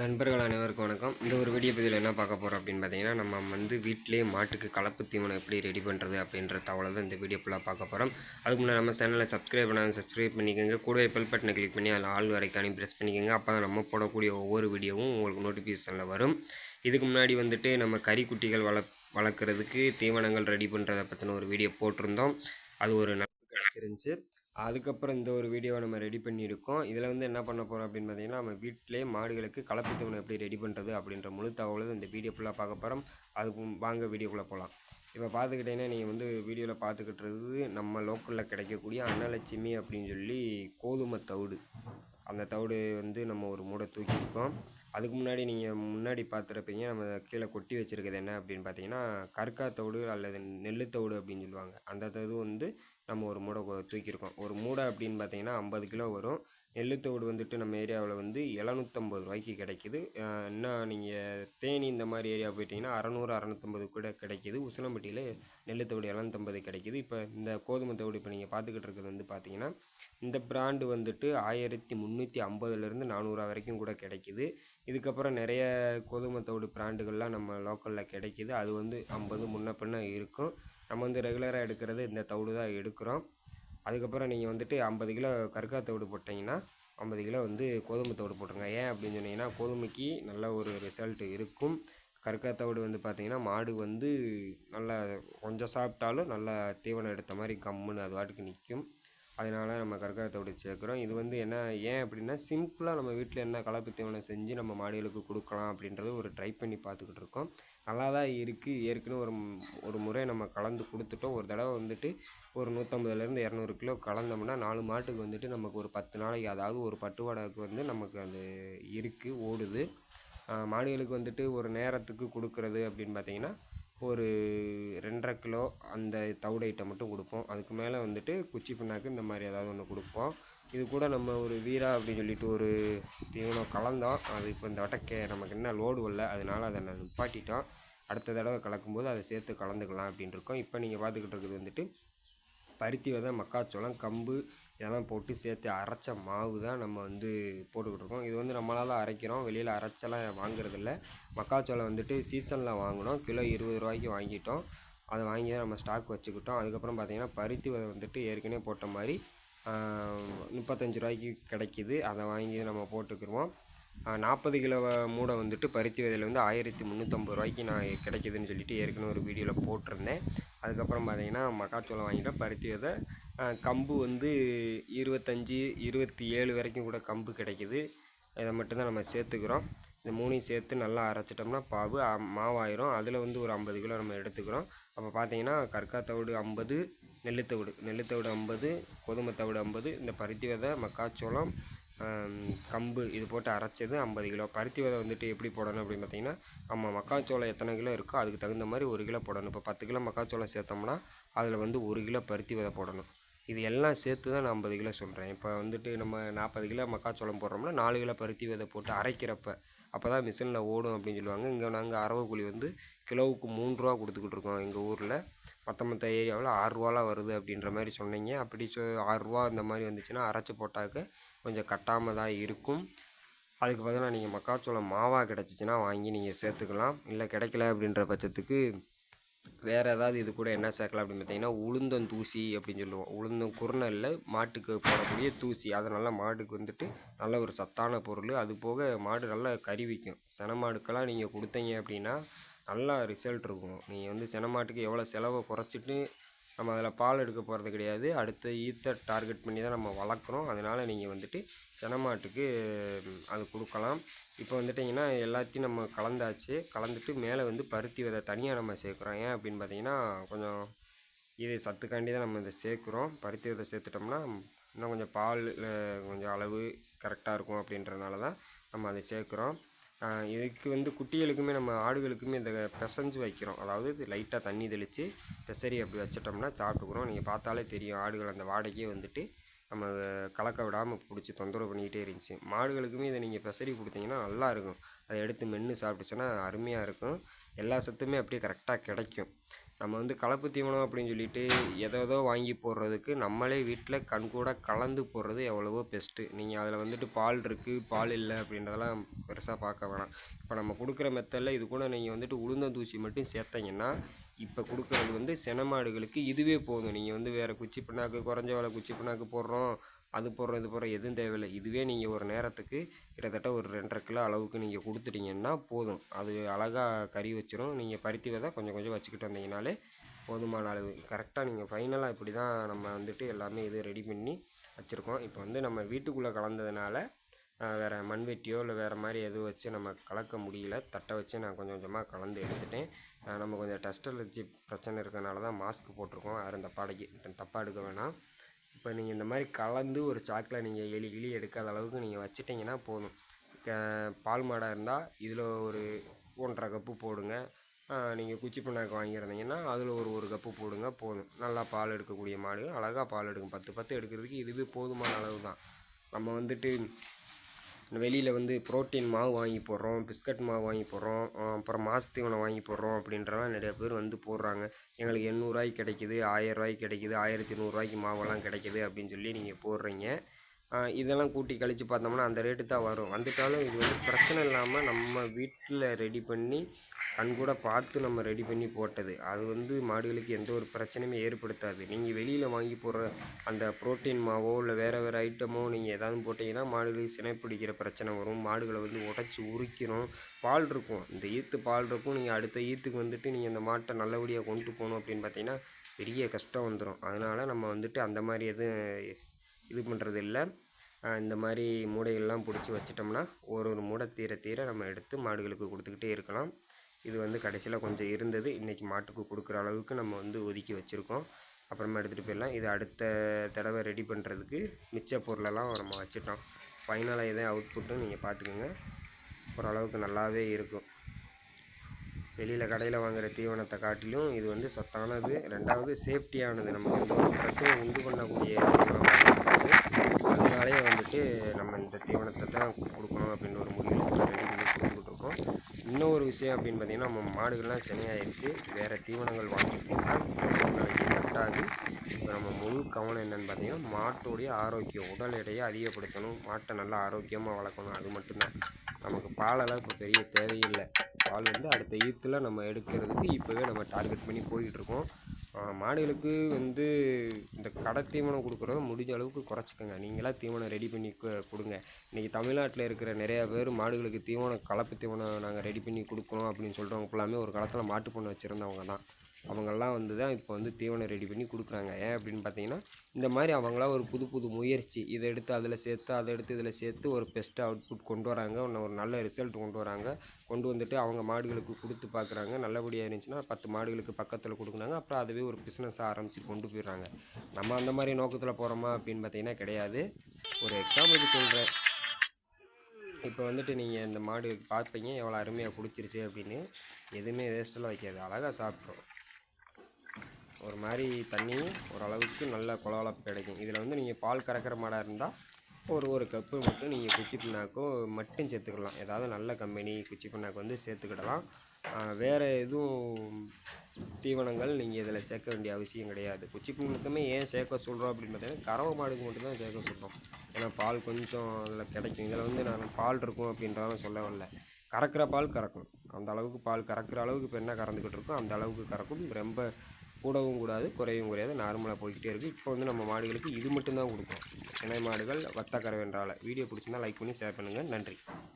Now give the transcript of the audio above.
நண்பர்கள் அனைவருக்கும் வணக்கம். இந்த ஒரு வீடியோ பதிவில் என்ன பார்க்க போகிறோம் அப்படின்னு பார்த்தீங்கன்னா நம்ம வந்து வீட்டிலேயே மாட்டுக்கு கலப்பு தீவனம் எப்படி ரெடி பண்ணுறது அப்படின்ற தகவலை தான் இந்த வீடியோ ஃபுல்லாக பார்க்க போகிறோம் அதுக்கு முன்னாடி நம்ம சேனலை சப்ஸ்கிரைப் பண்ணாங்க சப்ஸ்கிரைப் பண்ணிக்கோங்க. கூடவே பெல் பட்டனை கிளிக் பண்ணி அதில் ஆள் வரைக்கும் ப்ரெஸ் பண்ணிக்கோங்க. அப்போ தான் நம்ம போடக்கூடிய ஒவ்வொரு வீடியோவும் உங்களுக்கு நோட்டிஃபிகேஷனில் வரும். இதுக்கு முன்னாடி வந்துட்டு நம்ம கறிக்குட்டிகள் வள வளர்க்குறதுக்கு தீவனங்கள் ரெடி பண்ணுறதை பற்றின ஒரு வீடியோ போட்டிருந்தோம். அது ஒரு நல்ல கிடச்சிருந்துச்சி. அதுக்கப்புறம் இந்த ஒரு வீடியோவை நம்ம ரெடி பண்ணியிருக்கோம். இதில் வந்து என்ன பண்ண போகிறோம் அப்படின்னு பார்த்தீங்கன்னா நம்ம வீட்டிலே மாடுகளுக்கு கலப்பு தீவனம் எப்படி ரெடி பண்ணுறது அப்படின்ற முழு தகவலும் இந்த வீடியோ ஃபுல்லாக பார்க்க போகிறோம் அதுக்கு வாங்க வீடியோக்குள்ளே போகலாம் இப்போ பார்த்துக்கிட்டீங்கன்னா நீங்கள் வந்து வீடியோவில் பார்த்துக்கிட்டுறது நம்ம லோக்கலில் கிடைக்கக்கூடிய அன்னலட்சுமி அப்படின்னு சொல்லி கோதுமை தவிடு. அந்த தவிடு வந்து நம்ம ஒரு மூடை தூக்கியிருக்கோம். அதுக்கு முன்னாடி நீங்கள் முன்னாடி பார்த்துருப்பீங்க நம்ம கீழே கொட்டி வச்சுருக்கிறது என்ன அப்படின்னு பார்த்தீங்கன்னா கற்கா தவிடு அல்லது நெல்லு தோடு அப்படின்னு சொல்லுவாங்க. அந்த தவிடு வந்து நம்ம ஒரு மூடை தூக்கியிருக்கோம். ஒரு மூடை அப்படின்னு பார்த்தீங்கன்னா ஐம்பது கிலோ வரும். நெல் தவிடு வந்துட்டு நம்ம ஏரியாவில் வந்து எழுநூற்றம்பது ரூபாய்க்கு கிடைக்கிது. இன்னும் நீங்கள் தேனி இந்த மாதிரி ஏரியா போயிட்டீங்கன்னா அறநூறு அறநூற்றம்பது கூட கிடைக்கிது. உசிலம்பட்டியில் நெல் தவிடு எழுநூற்றம்பது கிடைக்கிது. இப்போ இந்த கோதுமை தவிடு இப்போ நீங்கள் பார்த்துக்கிட்டு இருக்கிறது வந்து பார்த்தீங்கன்னா இந்த பிராண்டு வந்துட்டு ஆயிரத்தி முந்நூற்றி ஐம்பதுலேருந்து நானூறுரூவா வரைக்கும் கூட கிடைக்கிது. இதுக்கப்புறம் நிறைய கோதுமை தவிடு பிராண்டுகள்லாம் நம்ம லோக்கலில் கிடைக்கிது. அது வந்து ஐம்பது முன்ன பின்ன இருக்கும். நம்ம வந்து ரெகுலராக எடுக்கிறது இந்த தவிடு தான் எடுக்கிறோம். அதுக்கப்புறம் நீங்கள் வந்துட்டு ஐம்பது கிலோ கருக்கா தவிடு போட்டிங்கன்னா ஐம்பது கிலோ வந்து கோதுமை தவிடு போட்டுருங்க. ஏன் அப்படின்னு சொன்னீங்கன்னா கோதுமைக்கு நல்ல ஒரு ரிசல்ட் இருக்கும். கருக்கா தவிடு வந்து பார்த்திங்கன்னா மாடு வந்து நல்லா கொஞ்சம் சாப்பிட்டாலும் நல்லா தீவனம் எடுத்த மாதிரி கம்முன்னு அது வாட்டுக்கு நிற்கும் அதனால் நம்ம கற்காய் தவிடு சேர்க்குறோம். இது வந்து என்ன ஏன் அப்படின்னா சிம்பிளாக நம்ம வீட்டில் என்ன கலப்பு தீவனம் செஞ்சு நம்ம மாடுகளுக்கு கொடுக்கலாம் அப்படின்றது ஒரு ட்ரை பண்ணி பார்த்துக்கிட்டு இருக்கோம். நல்லா தான் இருக்குது ஏற்கனவே ஒரு ஒரு முறை நம்ம கலந்து கொடுத்துட்டோம். ஒரு தடவை வந்துட்டு ஒரு நூற்றம்பதுலேருந்து இரநூறு கிலோ கலந்தோம்னா நாலு மாட்டுக்கு வந்துட்டு நமக்கு ஒரு பத்து நாளைக்கு அதாவது ஒரு பட்டுவாடாவுக்கு வந்து நமக்கு அது இருக்குது ஓடுது. மாடுகளுக்கு வந்துட்டு ஒரு நேரத்துக்கு கொடுக்குறது அப்படின்னு பார்த்தீங்கன்னா ஒரு ரெண்டரை கிலோ அந்த தவிடு ஐட்டம் மட்டும் கொடுப்போம். அதுக்கு மேலே வந்துட்டு குச்சி பிண்ணாக்கு இந்த மாதிரி ஏதாவது ஒன்று கொடுப்போம். இது கூட நம்ம ஒரு வீரா அப்படின்னு சொல்லிட்டு ஒரு தீவனம் கலந்தோம். அது இப்போ இந்த வட்டக்கே நமக்கு என்ன லோடு வரல அதனால் அதை நான் நிப்பாட்டிட்டோம். அடுத்த தடவை கலக்கும்போது அதை சேர்த்து கலந்துக்கலாம் அப்படின்ட்டு இருக்கோம். இப்போ நீங்கள் பார்த்துக்கிட்டு இருக்கிறது வந்துட்டு பருத்தி விதை மக்காச்சோளம் கம்பு இதெல்லாம் போட்டு சேர்த்து அரைச்ச மாவு தான் நம்ம வந்து போட்டுக்கிட்டு இருக்கோம் இது வந்து நம்மளால் அரைக்கிறோம். வெளியில் அரைச்செல்லாம் வாங்குறதில்ல. மக்காச்சோளம் வந்துட்டு சீசனில் வாங்கினோம். கிலோ இருபது ரூபாய்க்கு வாங்கிட்டோம். அதை வாங்கி தான் நம்ம ஸ்டாக் வச்சுக்கிட்டோம். அதுக்கப்புறம் பார்த்திங்கன்னா பருத்தி விதை வந்துட்டு ஏற்கனவே போட்ட மாதிரி முப்பத்தஞ்சு ரூபாய்க்கு கிடைக்கிது. அதை வாங்கி நம்ம போட்டுக்கிருவோம். நாற்பது கிலோ மூடை வந்துட்டு பருத்தி விதையில் வந்து ஆயிரத்தி முந்நூற்றம்பது ரூபாய்க்கு நான் கிடைக்கிதுன்னு சொல்லிட்டு ஏற்கனவே ஒரு வீடியோவில் போட்டிருந்தேன். அதுக்கப்புறம் பார்த்திங்கன்னா மக்காச்சோளம் வாங்கிட்டோம். பருத்தி விதை கம்பு வந்து இருபத்தஞ்சி இருபத்தி ஏழு வரைக்கும் கூட கம்பு கிடைக்குது. இதை மட்டும்தான் நம்ம சேர்த்துக்கிறோம். இந்த மூணையும் சேர்த்து நல்லா அரைச்சிட்டோம்னா பாவு மாவாயிரும். அதில் வந்து ஒரு ஐம்பது கிலோ நம்ம எடுத்துக்கிறோம். அப்போ பார்த்தீங்கன்னா கற்கா தவிடு ஐம்பது நெல்லுத்தவிடு நெல்லுத்தவிடு ஐம்பது கோதுமை தவிடு ஐம்பது இந்த பருத்தி விதை மக்காச்சோளம் கம்பு இது போட்டு அரைச்சது ஐம்பது கிலோ. பருத்தி விதை வந்துட்டு எப்படி போடணும் அப்படின்னு பார்த்தீங்கன்னா நம்ம மக்காச்சோளம் எத்தனை கிலோ இருக்கோ அதுக்கு தகுந்த மாதிரி ஒரு கிலோ போடணும். இப்போ பத்து கிலோ மக்காச்சோளம் சேர்த்தோம்னா அதில் வந்து ஒரு கிலோ பருத்தி விதை போடணும். இது எல்லாம் சேர்த்து தான் நான் ஐம்பது கிலோ சொல்கிறேன் இப்போ வந்துட்டு நம்ம நாற்பது கிலோ மக்காச்சோளம் போடுறோம்னா நாலு கிலோ பருத்தி விதை போட்டு அரைக்கிறப்ப அப்போ தான் மிஷினில் ஓடும் அப்படின்னு சொல்லுவாங்க. இங்கே நாங்கள் அரவு கூலி வந்து கிலோவுக்கு மூணு ரூபா கொடுத்துக்கிட்டு இருக்கோம் எங்கள் ஊரில். மற்ற மற்ற ஏரியாவில் ஆறுரூவாலாம் வருது அப்படின்ற மாதிரி சொன்னீங்க. அப்படி சொ ஆறுரூவா இந்த மாதிரி வந்துச்சுன்னா அரைச்சி போட்டாக்க கொஞ்சம் கட்டாமல் தான் இருக்கும். அதுக்கு பதிலாக நீங்கள் மக்காச்சோளம் மாவாக கிடச்சிச்சின்னா வாங்கி நீங்கள் சேர்த்துக்கலாம். இல்லை கிடைக்கல அப்படின்ற பட்சத்துக்கு வேறு ஏதாவது இது கூட என்ன சேர்க்கலாம் அப்படின்னு பார்த்தீங்கன்னா உளுந்தம் தூசி அப்படின்னு சொல்லுவோம். உளுந்தம் குறுநல்ல மாட்டுக்கு போடக்கூடிய தூசி. அதனால் மாட்டுக்கு வந்துட்டு நல்ல ஒரு சத்தான பொருள். அது போக மாடு நல்லா கறிவிக்கும் சென மாடுக்கெல்லாம் நீங்கள் கொடுத்தீங்க அப்படின்னா நல்லா ரிசல்ட் இருக்கும். நீங்கள் வந்து சென மாட்டுக்கு எவ்வளோ செலவை குறைச்சிட்டு நம்ம அதில் பால் எடுக்க போகிறது கிடையாது. அடுத்த ஈத்தை டார்கெட் பண்ணி தான் நம்ம வளர்க்குறோம் அதனால் நீங்கள் வந்துட்டு செனமாட்டுக்கு அது கொடுக்கலாம். இப்போ வந்துட்டிங்கன்னா எல்லாத்தையும் நம்ம கலந்தாச்சு. கலந்துட்டு மேலே வந்து பருத்தி விதை தனியாக நம்ம சேர்க்குறோம். ஏன் அப்படின்னு பார்த்தீங்கன்னா கொஞ்சம் இது சத்துக்காண்டி தான் நம்ம இதை சேர்க்குறோம். பருத்தி விதை சேர்த்துட்டோம்னா இன்னும் கொஞ்சம் பால் கொஞ்சம் அளவு கரெக்டாக இருக்கும் அப்படின்றனால தான் நம்ம அதை சேர்க்குறோம். இதுக்கு வந்து குட்டிகளுக்குமே நம்ம ஆடுகளுக்குமே இந்த பிசைஞ்சு வைக்கிறோம். அதாவது இது லைட்டாக தண்ணி தெளித்து பெசரி அப்படி வச்சிட்டோம்னா சாப்பிட்டுக்குறோம். நீங்கள் பார்த்தாலே தெரியும் ஆடுகள் அந்த வாடகையே வந்துட்டு நம்ம கலக்க விடாமல் பிடிச்சி தொந்தரவு பண்ணிக்கிட்டே இருந்துச்சு. மாடுகளுக்குமே இதை நீங்கள் பெசரி கொடுத்தீங்கன்னா நல்லா இருக்கும். அதை எடுத்து மென்று சாப்பிட்டுச்சுன்னா அருமையாக இருக்கும். எல்லா சத்துமே அப்படியே கரெக்டாக கிடைக்கும். நம்ம வந்து கலப்பு தீவனம் அப்படின்னு சொல்லிட்டு எதோ ஏதோ வாங்கி போடுறதுக்கு நம்மளே வீட்டில் கண்கூட கலந்து போடுறது எவ்வளவோ பெஸ்ட்டு நீங்கள் அதில் வந்துட்டு பால் இருக்குது பால் இல்லை அப்படின்றதெல்லாம் பெருசாக பார்க்க வேணாம். இப்போ நம்ம கொடுக்குற மெத்தடில் இது கூட நீங்கள் வந்துட்டு உளுந்தந்தூசி மட்டும் சேர்த்தீங்கன்னா இப்போ கொடுக்குறது வந்து செனமாடுகளுக்கு இதுவே போதும். நீங்கள் வந்து வேறு குச்சி பின்னாக்கு குறைஞ்ச விலை குச்சி பின்னாக்கு போடுறோம். அது போடுறோம் இது போடுறோம் எதுவும் தேவையில்லை. இதுவே நீங்கள் ஒரு நேரத்துக்கு கிட்டத்தட்ட ஒரு ரெண்டரை கிலோ அளவுக்கு நீங்கள் கொடுத்துட்டீங்கன்னா போதும். அது அழகாக கறி வச்சிரும். நீங்கள் பருத்தி விதை கொஞ்சம் கொஞ்சம் வச்சுக்கிட்டு வந்தீங்கனாலே போதுமான அளவு. கரெக்டாக நீங்கள் ஃபைனலாக இப்படி தான் நம்ம வந்துட்டு எல்லாமே இது ரெடி பண்ணி வச்சுருக்கோம். இப்போ வந்து நம்ம வீட்டுக்குள்ளே கலந்ததுனால வேறு மண்வெட்டியோ இல்லை வேறு மாதிரி எதுவும் வச்சு நம்ம கலக்க முடியல. தட்டை வச்சு நான் கொஞ்சம் கொஞ்சமாக கலந்து எடுத்துட்டேன். நம்ம கொஞ்சம் டஸ்ட் அலர்ஜி பிரச்சனை இருக்கிறனால தான் மாஸ்க் போட்டிருக்கோம். யாரும் இந்த பாடைக்கு தப்பாக எடுக்க வேணாம். இப்போ நீங்கள் இந்த மாதிரி கலந்து ஒரு சாக்கில் நீங்கள் எலி கிளி எடுக்காத அளவுக்கு நீங்கள் வச்சிட்டிங்கன்னா போதும். க- பால் மாடாக இருந்தால் இதில் ஒரு ஒன்றரை கப்பு போடுங்க. நீங்கள் குச்சி புண்ணாக்கு வாங்கியிருந்தீங்கன்னா அதில் ஒரு ஒரு கப்பு போடுங்க போதும். நல்லா பால் எடுக்கக்கூடிய மாடு. அழகாக பால் எடுக்கும். பத்து பத்து எடுக்கிறதுக்கு இதுவே போதுமான அளவு தான் நம்ம வந்துட்டு வெளியில் வந்து புரோட்டீன் மாவு வாங்கி போடுறோம் பிஸ்கட் மாவு வாங்கி போடுறோம் அப்புறம் மாசு தீவனம் வாங்கி போடுறோம் அப்படின்றலாம் நிறைய பேர் வந்து போடுறாங்க. எங்களுக்கு எண்ணூறுரூவாய்க்கு கிடைக்குது ஆயிரரூவாய்க்கு கிடைக்குது ஆயிரத்தி நூறுரூவாய்க்கு மாவெல்லாம் கிடைக்குது அப்படின்னு சொல்லி நீங்கள் போடுறீங்க. இதெல்லாம் கூட்டி கழித்து பார்த்தோம்னா அந்த ரேட்டு தான் வரும். வந்துட்டாலும் இது வந்து பிரச்சனை இல்லாமல் நம்ம வீட்டில் ரெடி பண்ணி கண்கூட பார்த்து நம்ம ரெடி பண்ணி போட்டது. அது வந்து மாடுகளுக்கு எந்த ஒரு பிரச்சனையுமே ஏற்படுத்தாது. நீங்கள் வெளியில் வாங்கி போடுற அந்த ப்ரோட்டீன் மாவோ இல்லை வேறு வேறு ஐட்டமோ நீங்கள் ஏதாவது போட்டிங்கன்னா மாடுகளுக்கு சினைப்பிடிக்கிற பிரச்சனை வரும். மாடுகளை வந்து உடச்சி உரிக்கணும். பால் இருக்கும். இந்த ஈத்து பால் இருக்கும். நீங்கள் அடுத்த ஈத்துக்கு வந்துட்டு நீங்கள் அந்த மாட்டை நல்லபடியாக கொண்டு போகணும் அப்படின்னு பார்த்தீங்கன்னா பெரிய கஷ்டம் வந்துடும் அதனால் நம்ம வந்துட்டு அந்த மாதிரி எதுவும் இது பண்ணுறது இல்லை. இந்த மாதிரி மூடைகள்லாம் பிடிச்சி வச்சிட்டோம்னா ஒரு ஒரு மூடை தீர தீர நம்ம எடுத்து மாடுகளுக்கு கொடுத்துக்கிட்டே இருக்கலாம். இது வந்து கடைசியில் கொஞ்சம் இருந்தது. இன்றைக்கி மாட்டுக்கு கொடுக்குற அளவுக்கு நம்ம வந்து ஒதுக்கி வச்சுருக்கோம். அப்புறமா எடுத்துகிட்டு போயிடலாம். இது அடுத்த தடவை ரெடி பண்ணுறதுக்கு மிச்ச பொருளெல்லாம் நம்ம வச்சுட்டோம். ஃபைனலாக எதே அவுட்புட்டும் நீங்கள் பார்த்துக்கோங்க. ஓரளவுக்கு நல்லாவே இருக்கும். வெளியில் கடையில் வாங்குற தீவனத்தை காட்டிலும் இது வந்து சத்தானது. ரெண்டாவது சேஃப்டியானது நமக்கு எந்த ஒரு பிரச்சனையும் உண்டு பண்ணக்கூடிய அதனாலே வந்துட்டு நம்ம இந்த தீவனத்தை தான் கொடுக்கணும் அப்படின்னு ஒரு முடிவு ரெடி பண்ணி கொடுத்துக்கிட்டு இருக்கோம் இன்னொரு விஷயம் அப்படின்னு பார்த்தீங்கன்னா நம்ம மாடுகள்லாம் செமையாயிருச்சு வேறு தீவனங்கள் வாங்கி போட்டால் இப்போ நம்ம முழு கவனம் என்னென்னு பார்த்தீங்கன்னா மாட்டுடைய ஆரோக்கியம் உடல் எடையை அதிகப்படுத்தணும். மாட்டை நல்லா ஆரோக்கியமாக வளர்க்கணும். அது மட்டும்தான். நமக்கு பாலெல்லாம் இப்போ பெரிய தேவையில்லை பால் வந்து அடுத்த ஈத்தில் நம்ம எடுக்கிறதுக்கு இப்போவே நம்ம டார்கெட் பண்ணி போயிட்டுருக்கோம். மாடுகளுக்கு வந்து இந்த கடை தீவனம் கொடுக்குறத முடிஞ்ச அளவுக்கு குறைச்சிக்கோங்க. நீங்களாக தீவனம் ரெடி பண்ணி கொடுங்க. இன்றைக்கி தமிழ்நாட்டில் இருக்கிற நிறையா பேர் மாடுகளுக்கு தீவனம் கலப்பு தீவனம் நாங்கள் ரெடி பண்ணி கொடுக்கணும் அப்படின்னு சொல்கிறவங்க ஃபுல்லாமே ஒரு காலத்தில் மாட்டுப்பண்ணை வச்சுருந்தவங்க தான் அவங்கெல்லாம் வந்து தான் இப்போ வந்து தீவனம் ரெடி பண்ணி கொடுக்குறாங்க. ஏன் அப்படின்னு பார்த்தீங்கன்னா இந்த மாதிரி அவங்களாம் ஒரு புது புது முயற்சி. இதை எடுத்து அதில் சேர்த்து அதை எடுத்து இதில் சேர்த்து ஒரு பெஸ்ட் அவுட்புட் கொண்டு வராங்க. ஒன்று ஒரு நல்ல ரிசல்ட் கொண்டு வராங்க. கொண்டு வந்துட்டு அவங்க மாடுகளுக்கு கொடுத்து பார்க்குறாங்க. நல்லபடியாக இருந்துச்சுன்னா பத்து மாடுகளுக்கு பக்கத்தில் கொடுக்குறாங்க. அப்புறம் அதுவே ஒரு பிஸ்னஸ் ஆரம்பித்து கொண்டு போயிடுறாங்க. நம்ம அந்த மாதிரி நோக்கத்தில் போகிறோமா அப்படின்னு பார்த்தீங்கன்னா கிடையாது. ஒரு எக்ஸாம்பிள் சொல்கிறேன் இப்போ வந்துட்டு நீங்கள் இந்த மாடு பார்ப்பீங்க. எவ்வளோ அருமையாக பிடிச்சிருச்சு அப்படின்னு. எதுவுமே வேஸ்ட்டெல்லாம் வைக்காது. அழகாக சாப்பிட்ரும் ஒரு மாதிரி தண்ணி ஓரளவுக்கு நல்ல குளவளப்பு கிடைக்கும். இதில் வந்து நீங்கள் பால் கறக்கிற மாடாக இருந்தால் ஒரு ஒரு கப்பு மட்டும் நீங்கள் குச்சி பின்னாக்கோ மட்டும் சேர்த்துக்கலாம். ஏதாவது நல்ல கம்பெனி குச்சி பின்னாக்கு வந்து சேர்த்துக்கிடலாம். வேறு எதுவும் தீவனங்கள் நீங்கள் இதில் சேர்க்க வேண்டிய அவசியம் கிடையாது. குச்சி பிண்ணாக்குமே ஏன் சேர்க்க சொல்கிறோம் அப்படின்னு பார்த்தீங்கன்னா கறவை மாடுக்கு மட்டும்தான் சேர்க்க சொல்கிறோம். ஏன்னா பால் கொஞ்சம் அதில் கிடைக்கும். இதில் வந்து நான் பால் இருக்கும் அப்படின்றதெல்லாம் சொல்ல வரல. கறக்கிற பால் கறக்கும். அந்த அளவுக்கு பால் கறக்கிற அளவுக்கு இப்போ என்ன கறந்துக்கிட்டு இருக்கோ அந்த அளவுக்கு கறக்கும். ரொம்ப கூடவும் கூடாது குறையவும் குறையாது நார்மலாக போய்கிட்டே இருக்குது இப்போ வந்து நம்ம மாடுகளுக்கு இது மட்டும்தான் கொடுக்கும் இணை மாடுகள் வத்தக்கரை வென்றால் வீடியோ பிடிச்சிருந்தா லைக் பண்ணி ஷேர் பண்ணுங்கள் நன்றி.